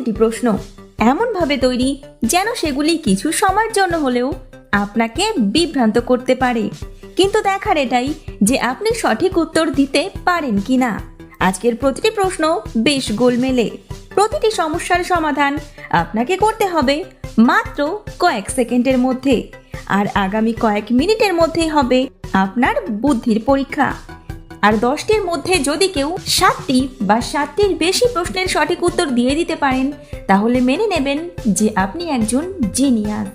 প্রতিটি প্রশ্ন। এমনভাবে তৈরি যেন সেগুলি কিছু সময়ের জন্য হলেও আপনাকে বিভ্রান্ত করতে পারে। কিন্তু দেখার এটাই যে আপনি সঠিক উত্তর দিতে পারেন কিনা। আজকের প্রতিটি প্রশ্ন বেশ গোলমেলে। প্রতিটি সমস্যার সমাধান আপনাকে করতে হবে মাত্র কয়েক সেকেন্ডের মধ্যে। আর আগামী কয়েক মিনিটের মধ্যেই হবে আপনার বুদ্ধির পরীক্ষা। আর দশটির মধ্যে যদি কেউ সাতটি বা সাতটির বেশি প্রশ্নের সঠিক উত্তর দিয়ে দিতে পারেন, তাহলে মেনে নেবেন যে আপনি একজন জিনিয়াস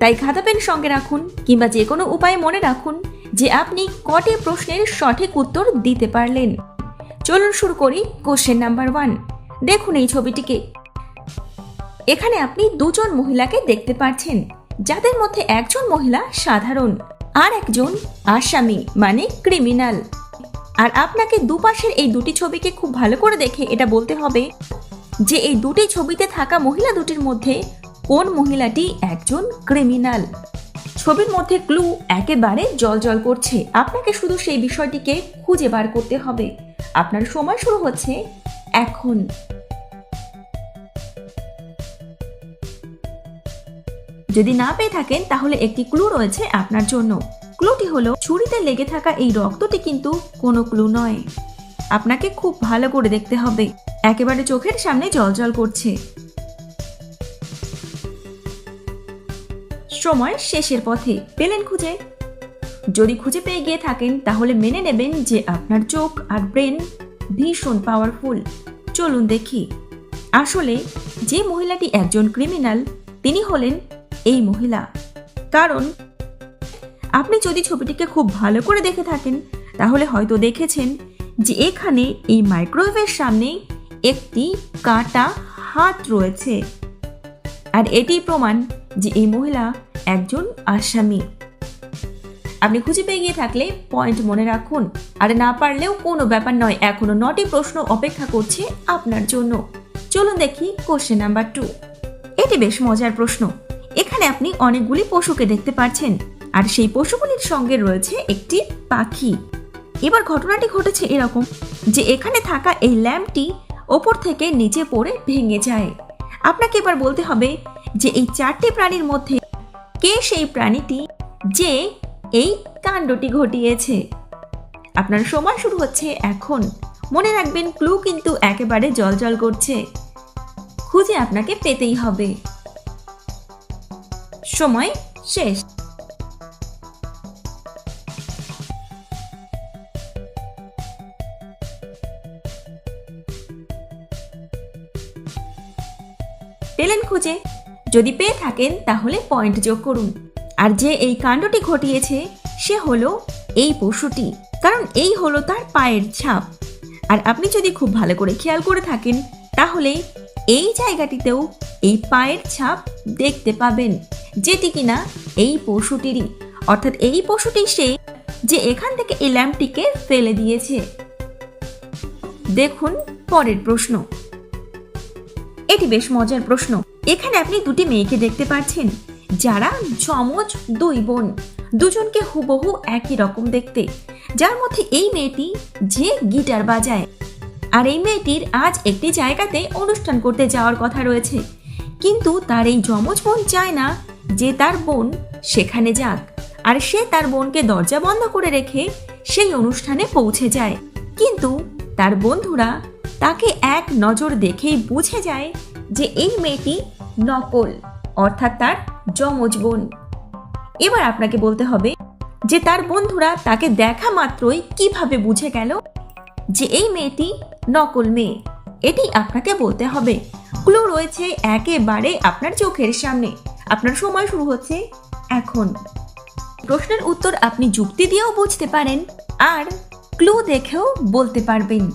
তাই খাতা পেন সঙ্গে রাখুন কিংবা যে কোনো উপায়ে মনে রাখুন যে আপনি কটি প্রশ্নের সঠিক উত্তর দিতে পারলেন। চলুন শুরু করি কোশ্চেন নাম্বার ওয়ান দেখুন এই ছবিটিকে। এখানে আপনি দুজন মহিলাকে দেখতে পাচ্ছেন, যাদের মধ্যে একজন মহিলা সাধারণ। আর একজন আসামি মানে ক্রিমিনাল আর আপনাকে দুপাশের এই দুটি ছবিকে খুব ভালো করে দেখে এটা বলতে হবে যে এই দুটি ছবিতে থাকা মহিলা দুটির মধ্যে কোন মহিলাটি একজন ক্রিমিনাল ছবির মধ্যে ক্লু একেবারে জল জল করছে। আপনাকে শুধু সেই বিষয়টিকে খুঁজে বার করতে হবে। আপনার সময় শুরু হচ্ছে এখন। যদি না পেয়ে থাকেন, তাহলে একটি ক্লু রয়েছে আপনার জন্য। ক্লুটি হলো, ছুরিতে লেগে থাকা এই রক্তটি কিন্তু কোনো ক্লু নয়। আপনাকে খুব ভালো করে দেখতে হবে। একেবারে চোখের সামনে জল করছে। সময় শেষের পথে পেলেন খুঁজে। যদি খুঁজে পেয়ে গিয়ে থাকেন, তাহলে মেনে নেবেন যে আপনার চোখ আর ব্রেন ভীষণ পাওয়ারফুল। চলুন দেখি। আসলে যে মহিলাটি একজন ক্রিমিনাল, তিনি হলেন এই মহিলা। কারণ, আপনি যদি ছবিটিকে খুব ভালো করে দেখে থাকেন, তাহলে হয়তো দেখেছেন যে এখানে এই মাইক্রোওয়েভের সামনে একটি কাটা হাত রয়েছে। আর এটি প্রমাণ যে এই মহিলা একজন আসামি। আপনি খুঁজে পেয়ে গিয়ে থাকলে পয়েন্ট মনে রাখুন। আর না পারলেও কোনো ব্যাপার নয়, এখনও নটি প্রশ্ন অপেক্ষা করছে আপনার জন্য। চলুন দেখি কোশ্চেন নাম্বার টু। এটি বেশ মজার প্রশ্ন। এখানে আপনি অনেকগুলি পশুকে দেখতে পাচ্ছেন আর সেই পশুগুলির সঙ্গে রয়েছে একটি পাখি। এবার ঘটনাটি ঘটেছে এরকম যে এখানে থাকা এই ল্যাম্পটি ওপর থেকে নিচে পড়ে ভেঙে যায়। আপনাকে এবার বলতে হবে যে এই চারটি প্রাণীর মধ্যে কে সেই প্রাণীটি যে এই কাণ্ডটি ঘটিয়েছে। আপনার সময় শুরু হচ্ছে এখন। মনে রাখবেন, ক্লু কিন্তু একেবারে জল জল করছে। খুঁজে আপনাকে পেতেই হবে। সময় শেষ। পেলেন খুঁজে। যদি পেয়ে থাকেন, তাহলে পয়েন্ট যোগ করুন। আর যে এই কাণ্ডটি ঘটিয়েছে, সে হলো এই পশুটি। কারণ এই হলো তার পায়ের ছাপ। আর আপনি যদি খুব ভালো করে খেয়াল করে থাকেন, তাহলে এই জায়গাটিতেও এই পায়ের ছাপ দেখতে পাবেন যেটি কিনা এই পশুটিরই। অর্থাৎ এই পশুটি সে যে এখান থেকে এই ল্যাম্পটিকে ফেলে দিয়েছে। দেখুন পরের প্রশ্ন। এটি বেশ মজার প্রশ্ন। এখানে আপনি দুটি মেয়েকে দেখতে পাচ্ছেন, যারা যমজ দুই বোন। দুজনকে হুবহু একই রকম দেখতে। যার মধ্যে এই মেয়েটি যে গিটার বাজায়। আর এই মেয়েটির আজ একটি জায়গাতে অনুষ্ঠান করতে যাওয়ার কথা রয়েছে। কিন্তু তার এই যমজ বোন চায় না যে তার বোন সেখানে যাক। আর সে তার বোনকে দরজা বন্ধ করে রেখে সেই অনুষ্ঠানে পৌঁছে যায়। কিন্তু তার বন্ধুরা তাকে এক নজর দেখেই বুঝে যায় যে এই মেয়েটি নকল, অর্থাৎ তার যমজ বোন। এবার আপনাকে বলতে হবে যে তার বন্ধুরা তাকে দেখা মাত্রই কীভাবে বুঝে গেল যে এই মেয়েটি নকল মেয়ে। এটি আপনাকে বলতে হবে। ক্লু রয়েছে একেবারে আপনার চোখের সামনে। আপনার সময় শুরু হচ্ছে এখন। প্রশ্নের উত্তর আপনি যুক্তি দিয়েও বুঝতে পারেন আর ক্লু দেখেও বলতে পারবেন।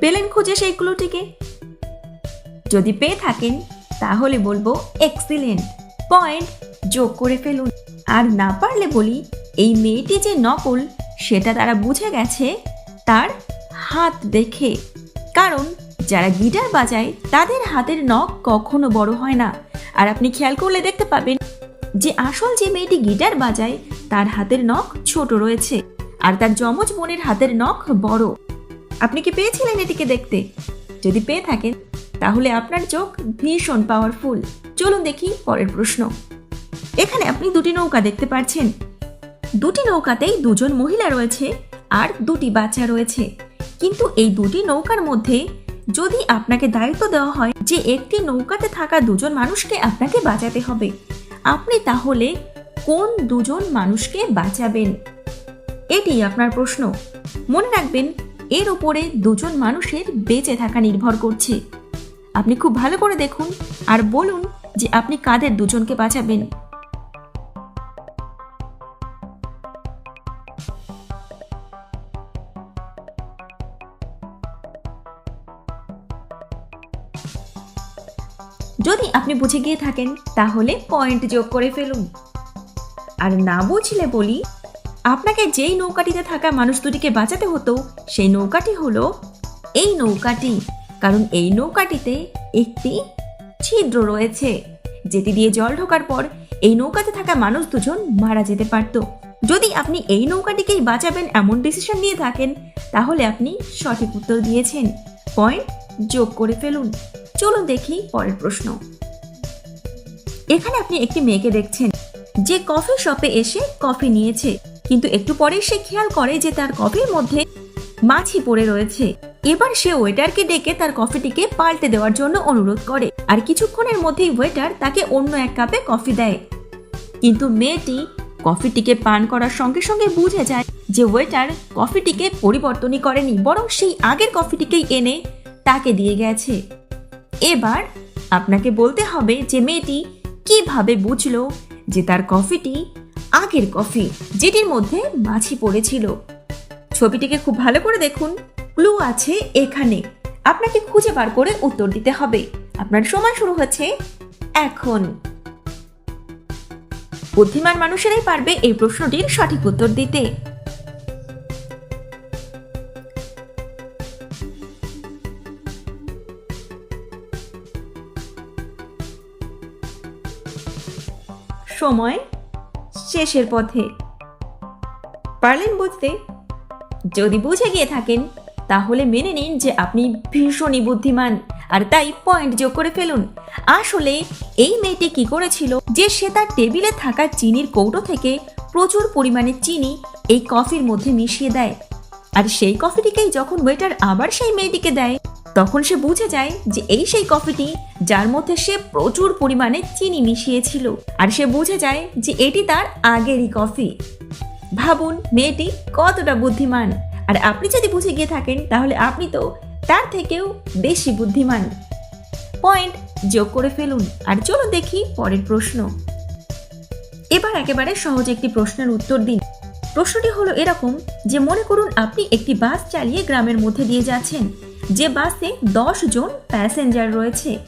পেলেন খুঁজে সেই ক্লুটিকে? যদি পেয়ে থাকেন, তাহলে বলব এক্সিলেন্ট। পয়েন্ট যোগ করে ফেলুন। আর না পারলে বলি, এই মেয়েটি যে নকল, সেটা তারা বুঝে গেছে তার হাত দেখে। কারণ যারা গিটার বাজায়, তাদের হাতের নখ কখনো বড় হয় না। আর আপনি খেয়াল করলে দেখতে পাবেন যে আসল যে মেয়েটি গিটার বাজায়, তার হাতের নখ ছোট রয়েছে আর তার যমজ বোনের হাতের নখ বড়। আপনি কি পেয়েছিলেন এটিকে দেখতে? যদি পেয়ে থাকেন, তাহলে আপনার চোখ ভীষণ পাওয়ারফুল চলুন দেখি পরের প্রশ্ন। এখানে আপনি দুটি নৌকা দেখতে পাচ্ছেন দুটি নৌকাতেই দুজন মহিলা রয়েছে আর দুটি বাচ্চা রয়েছে। কিন্তু এই দুটি নৌকার মধ্যে যদি আপনাকে দায়িত্ব দেওয়া হয় যে একটি নৌকাতে থাকা দুজন মানুষকে আপনাকে বাঁচাতে হবে, আপনি তাহলে কোন দুজন মানুষকে বাঁচাবেন? এটি আপনার প্রশ্ন। মনে রাখবেন, এর উপরে দুজন মানুষের বেঁচে থাকা নির্ভর করছে। আপনি খুব ভালো করে দেখুন আর বলুন যে আপনি কাদের দুজনকে বাঁচাবেন। যদি আপনি বুঝে গিয়ে থাকেন, তাহলে পয়েন্ট যোগ করে ফেলুন। আর না বুঝলে বলি, আপনাকে যেই নৌকাটিতে থাকা মানুষ দুটিকে বাঁচাতে হতো, সেই নৌকাটি হলো এই নৌকাটি। কারণ এই নৌকাটিতে একটি ছিদ্র রয়েছে। যেটি দিয়ে জল ঢোকার পর এই নৌকাতে থাকা মানুষ দুজন মারা যেতে পারত। যদি আপনি এই নৌকাটিকেই বাঁচাবেন এমন ডিসিশন নিয়ে থাকেন, তাহলে আপনি সঠিক উত্তর দিয়েছেন। পয়েন্ট যোগ করে ফেলুন। চলুন দেখি পরের প্রশ্ন। এখানে আপনি একটি মেয়েকে দেখছেন, যে কফি শপে এসে কফি নিয়েছে, কিন্তু একটু পরেই সে খেয়াল করে যে তার কফির মধ্যে মাছি পড়ে রয়েছে। এবার সে ওয়েটারকে ডেকে তার কফিটিকে পাল্টে দেওয়ার জন্য অনুরোধ করে, আর কিছুক্ষণের মধ্যেই ওয়েটার তাকে অন্য এক কাপে কফি দেয়। কিন্তু মেয়েটি কফিটিকে পান করার সঙ্গে সঙ্গে বুঝে যায় যে ওয়েটার কফিটিকে পরিবর্তনই করেনি, বরং সেই আগের কফিটিকেই এনে তাকে দিয়ে গেছে। এবার আপনাকে বলতে হবে যে মেয়েটি কীভাবে বুঝলো যে তার কফিটি আগের কফি যেটির মধ্যে মাছি পড়েছিল। ছবিটিকে খুব ভালো করে দেখুন। ক্লু আছে এখানে। আপনাকে খুঁজে বার করে উত্তর দিতে হবে। আপনার সময় শুরু হচ্ছে এখন। বুদ্ধিমান মানুষেরাই পারবে এই প্রশ্নটির সঠিক উত্তর দিতে। সময় শেষের পথে। পারলেন বুঝতে? যদি বুঝে গিয়ে থাকেন, তাহলে মেনে নিন যে আপনি ভীষণই বুদ্ধিমান। আর তাই পয়েন্ট যোগ করে ফেলুন। আসলে এই মেয়েটি কি করেছিল যে সে তার টেবিলে থাকা চিনির কৌটো থেকে প্রচুর পরিমাণে চিনি এই কফির মধ্যে মিশিয়ে দেয়। আর সেই কফিটিকেই যখন ওয়েটার আবার সেই মেয়েটিকে দেয়, তখন সে বুঝে যায় যে এই সেই কফিটি যার মধ্যে সে প্রচুর পরিমাণে চিনি মিশিয়েছিল। আর সে বুঝে যায় যে এটি তার আগেরই কফি। ভাবুন, মেয়েটি কতটা বুদ্ধিমান। আর আপনি যদি বুঝে গিয়ে থাকেন, তাহলে আপনি তো তার থেকেও বেশি বুদ্ধিমান। পয়েন্ট, যোগ করে ফেলুন। আর চলো দেখি পরের প্রশ্ন। এবার একেবারে সহজ একটি প্রশ্নের উত্তর দিন। প্রশ্নটি হলো এরকম যে, মনে করুন আপনি একটি বাস চালিয়ে গ্রামের মধ্যে দিয়ে যাচ্ছেন। যে বাসে দশ জন প্যাসেঞ্জার রয়েছে।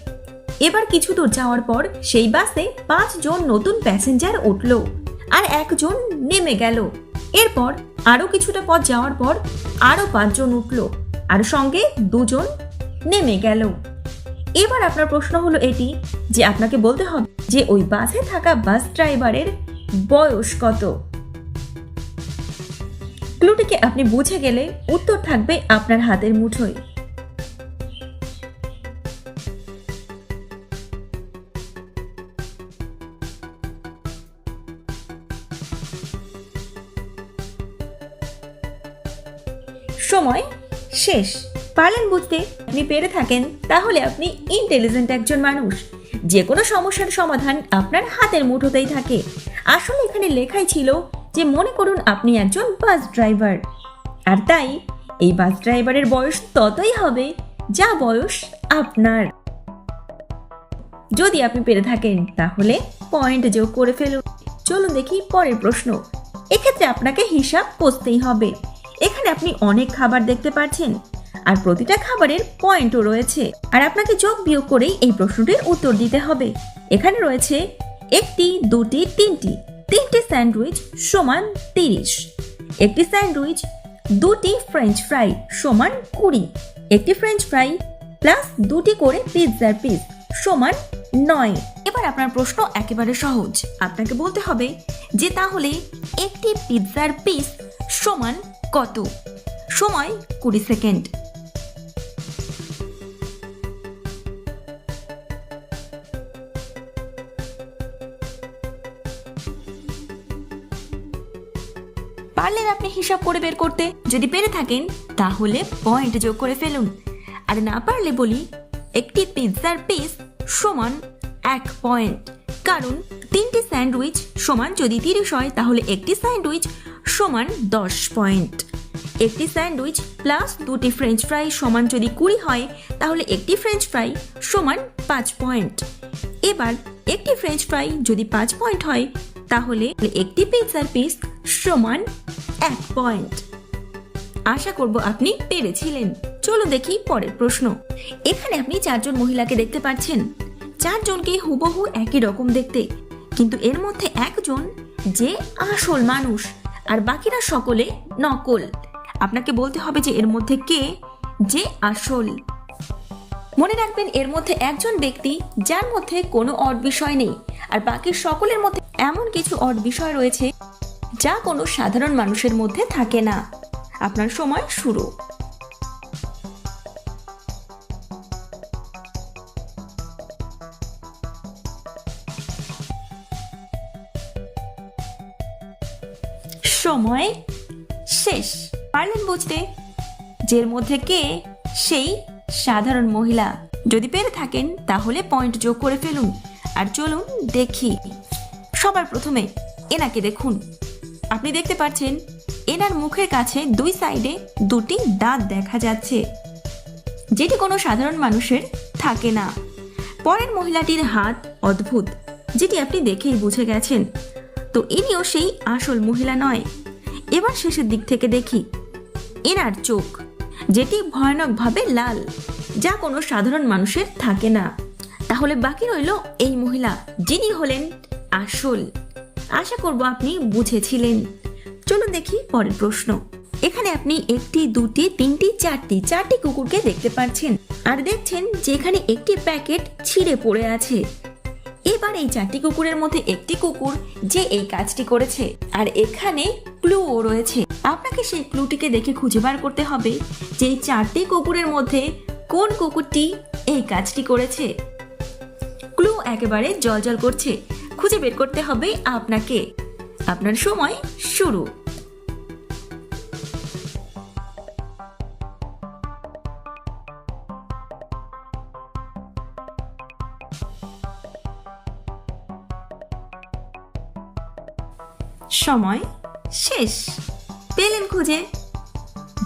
এবার কিছু দূর যাওয়ার পর সেই বাসে পাঁচ জন নতুন প্যাসেঞ্জার উঠল আর একজন নেমে গেল। এরপর আরও কিছুটা পথ যাওয়ার পর আরও পাঁচজন উঠল আর সঙ্গে দুজন নেমে গেল। এবার আপনার প্রশ্ন হলো এটি যে আপনাকে বলতে হবে যে ওই বাসে থাকা বাস ড্রাইভারের বয়স কত? ক্লুটিকে আপনি বুঝে গেলে উত্তর থাকবে আপনার হাতের মুঠোয়। শেষ। পারলেন বুঝতে, আপনি পেরে থাকেন। তাহলে আপনি ইন্টেলিজেন্ট একজন মানুষ। যে কোনো সমস্যার সমাধান আপনার হাতের মুঠোতেই থাকে। আসলে এখানে লেখাই ছিল যে, মনে করুন আপনি একজন বাস ড্রাইভার আর তাই, এই বাস ড্রাইভারের বয়স ততই হবে, যা বয়স আপনার। যদি আপনি পেরে থাকেন, তাহলে পয়েন্ট যোগ করে ফেলুন। চলুন দেখি পরের প্রশ্ন। এক্ষেত্রে আপনাকে হিসাব কষতেই হবে। এখানে আপনি অনেক খাবার দেখতে পাচ্ছেন আর প্রতিটা খাবারের পয়েন্টও রয়েছে। আর আপনাকে যোগ বিয়োগ করেই এই প্রশ্নটির উত্তর দিতে হবে। এখানে রয়েছে একটি, দুটি, তিনটি। তিনটি স্যান্ডউইচ সমান তিরিশ। একটি স্যান্ডউইচ দুটি ফ্রেঞ্চ ফ্রাই সমান কুড়ি। একটি ফ্রেঞ্চ ফ্রাই প্লাস দুটি করে পিৎজার পিস সমান নয়। এবার আপনার প্রশ্ন একেবারে সহজ। আপনাকে বলতে হবে যে তাহলে একটি পিৎজার পিস সমান কত? সময় কুড়ি সেকেন্ড। পারলেন আপনি হিসাব করে বের করতে। যদি পেরে থাকেন, তাহলে পয়েন্ট যোগ করে ফেলুন। আর না পারলে বলি, একটি পিৎজার পিস সমান এক পয়েন্ট কারণ তিনটি স্যান্ডউইচ সমান যদি তিরিশ হয়, তাহলে একটি স্যান্ডউইচ সমান দশ পয়েন্ট। একটি স্যান্ডউইচ প্লাস দুটি ফ্রেঞ্চ ফ্রাই সমান যদি কুড়ি হয়, তাহলে একটি ফ্রেঞ্চ ফ্রাই সমান পাঁচ পয়েন্ট। এবার একটি ফ্রেঞ্চ ফ্রাই যদি পাঁচ পয়েন্ট হয়, তাহলে একটি পিৎজার পিস সমান এক পয়েন্ট। আশা করব আপনি পেরেছিলেন। চলো দেখি পরের প্রশ্ন। এখানে আপনি চারজন মহিলাকে দেখতে পাচ্ছেন। চারজনকে হুবহু একই রকম দেখতে। কিন্তু এর মধ্যে একজন যে আসল মানুষ, আর বাকিরা সকলে নকল। আপনাকে বলতে হবে যে এর মধ্যে কে যে আসল। মনে রাখবেন, এর মধ্যে একজন ব্যক্তি যার মধ্যে কোনো অড বিষয় নেই, আর বাকি সকলের মধ্যে এমন কিছু অড বিষয় রয়েছে যা কোনো সাধারণ মানুষের মধ্যে থাকে না। আপনার সময় শুরু। সময় শেষ। পারলেন বুঝতে যের মধ্যে কে সেই সাধারণ মহিলা। যদি পেরে থাকেন, তাহলে পয়েন্ট যোগ করে ফেলুন। আর চলুন দেখি। সবার প্রথমে এনাকে দেখুন। আপনি দেখতে পাচ্ছেন, এনার মুখের কাছে দুই সাইডে দুটি দাঁত দেখা যাচ্ছে, যেটি কোনো সাধারণ মানুষের থাকে না। পরের মহিলাটির হাত অদ্ভুত, যেটি আপনি দেখেই বুঝে গেছেন। তো ইনিও সেই আসল মহিলা নয়। এবার শেষের দিক থেকে দেখি এনার চোখ, যেটি ভয়ানকভাবে লাল, যা কোনো সাধারণ মানুষের থাকে না। তাহলে বাকি রইল এই মহিলা, যিনি হলেন আসল। আশা করব আপনি বুঝেছিলেন। চলুন দেখি পরের প্রশ্ন। এখানে আপনি একটি, দুটি, তিনটি, চারটি চারটি কুকুরকে দেখতে পাচ্ছেন। আর দেখছেন যেখানে একটি প্যাকেট ছিঁড়ে পড়ে আছে। এবার এই চারটি কুকুরের মধ্যে একটি কুকুর যে এই কাজটি করেছে, আর এখানে ক্লুও রয়েছে। আপনাকে সেই ক্লুটিকে দেখে খুঁজে বার করতে হবে যে এই চারটি কুকুরের মধ্যে কোন কুকুরটি এই কাজটি করেছে। ক্লু একেবারে জল করছে। খুঁজে বের করতে হবে আপনাকে। আপনার সময় শুরু। সময় শেষ। পেলেন খুঁজে।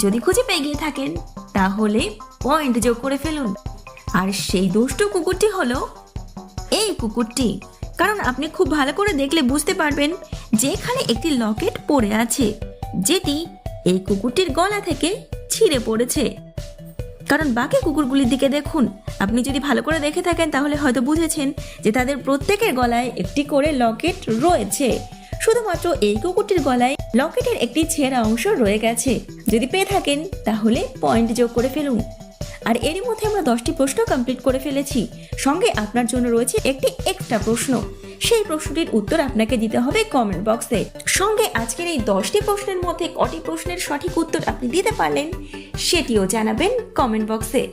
যদি খুঁজে পেয়ে গিয়ে থাকেন, তাহলে পয়েন্ট যোগ করে ফেলুন। আর সেই দুষ্টু কুকুরটি হলো এই কুকুরটি। কারণ আপনি খুব ভালো করে দেখলে বুঝতে পারবেন যে এখানে একটি লকেট পড়ে আছে, যেটি এই কুকুরটির গলা থেকে ছিঁড়ে পড়েছে। কারণ বাকি কুকুরগুলির দিকে দেখুন, আপনি যদি ভালো করে দেখে থাকেন, তাহলে হয়তো বুঝেছেন যে তাদের প্রত্যেকের গলায় একটি করে লকেট রয়েছে। শুধুমাত্র এই কুকুরটির গলায় লকেটের একটি ছেঁড়া অংশ রয়ে গেছে। যদি পেয়ে থাকেন, তাহলে পয়েন্ট যোগ করে ফেলুন। আর এরই মধ্যে আমরা দশটি প্রশ্ন কমপ্লিট করে ফেলেছি। সঙ্গে আপনার জন্য রয়েছে একটি এক্সট্রা প্রশ্ন। সেই প্রশ্নটির উত্তর আপনাকে দিতে হবে কমেন্ট বক্সে সঙ্গে আজকের এই দশটি প্রশ্নের মধ্যে কটি প্রশ্নের সঠিক উত্তর আপনি দিতে পারলেন, সেটিও জানাবেন কমেন্ট বক্সে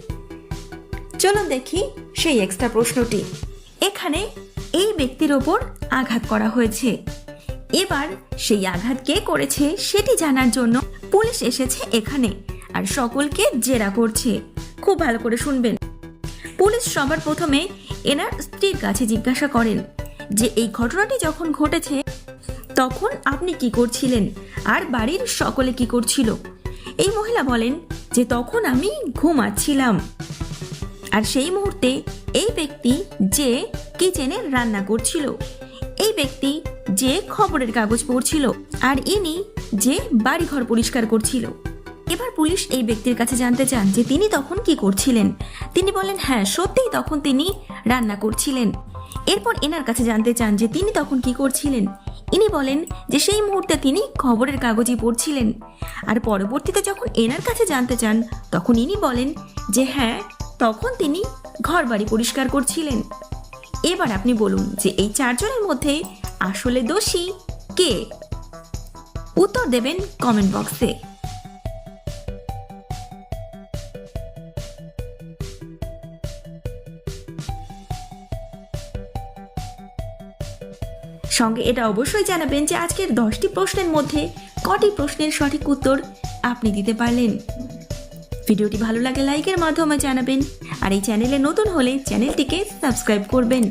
চলুন দেখি সেই এক্সট্রা প্রশ্নটি। এখানে এই ব্যক্তির ওপর আঘাত করা হয়েছে। এবার সেই আঘাত কে করেছে সেটি জানার জন্য পুলিশ এসেছে এখানে আর সকলকে জেরা করছে। খুব ভালো করে শুনবেন। পুলিশ সবার প্রথমে এনার স্ত্রীর কাছে জিজ্ঞাসা করেন যে, এই ঘটনাটি যখন ঘটেছে, তখন আপনি কি করছিলেন? আর বাড়ির সকলে কি করছিল? এই মহিলা বলেন যে, তখন আমি ঘুমাচ্ছিলাম। আর সেই মুহূর্তে এই ব্যক্তি যে কিচেনে রান্না করছিল এই ব্যক্তি যে খবরের কাগজ পড়ছিল আর ইনি যে বাড়িঘর পরিষ্কার করছিল। এবার পুলিশ এই ব্যক্তির কাছে জানতে চান যে তিনি তখন কি করছিলেন। তিনি বলেন হ্যাঁ সত্যিই তখন তিনি রান্না করছিলেন। এরপর এনার কাছে জানতে চান যে তিনি তখন কি করছিলেন। ইনি বলেন যে সেই মুহূর্তে তিনি খবরের কাগজই পড়ছিলেন। আর পরবর্তীতে যখন এনার কাছে জানতে চান, তখন ইনি বলেন যে হ্যাঁ তখন তিনি ঘর বাড়ি পরিষ্কার করছিলেন। এবার আপনি বলুন যে এই চারজনের মধ্যে আসলে দোষী কে? উত্তর দেবেন কমেন্ট বক্সে সঙ্গে এটা অবশ্যই জানাবেন যে আজকের দশটি প্রশ্নের মধ্যে কটি প্রশ্নের সঠিক উত্তর আপনি দিতে পারলেন। ভিডিওটি ভালো লাগে লাইকের মাধ্যমে জানাবেন। আর এই চ্যানেলে নতুন হলে চ্যানেলটিকে সাবস্ক্রাইব করবেন।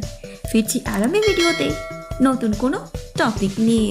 ফিরছি আগামী ভিডিওতে নতুন কোনো টপিক নিয়ে।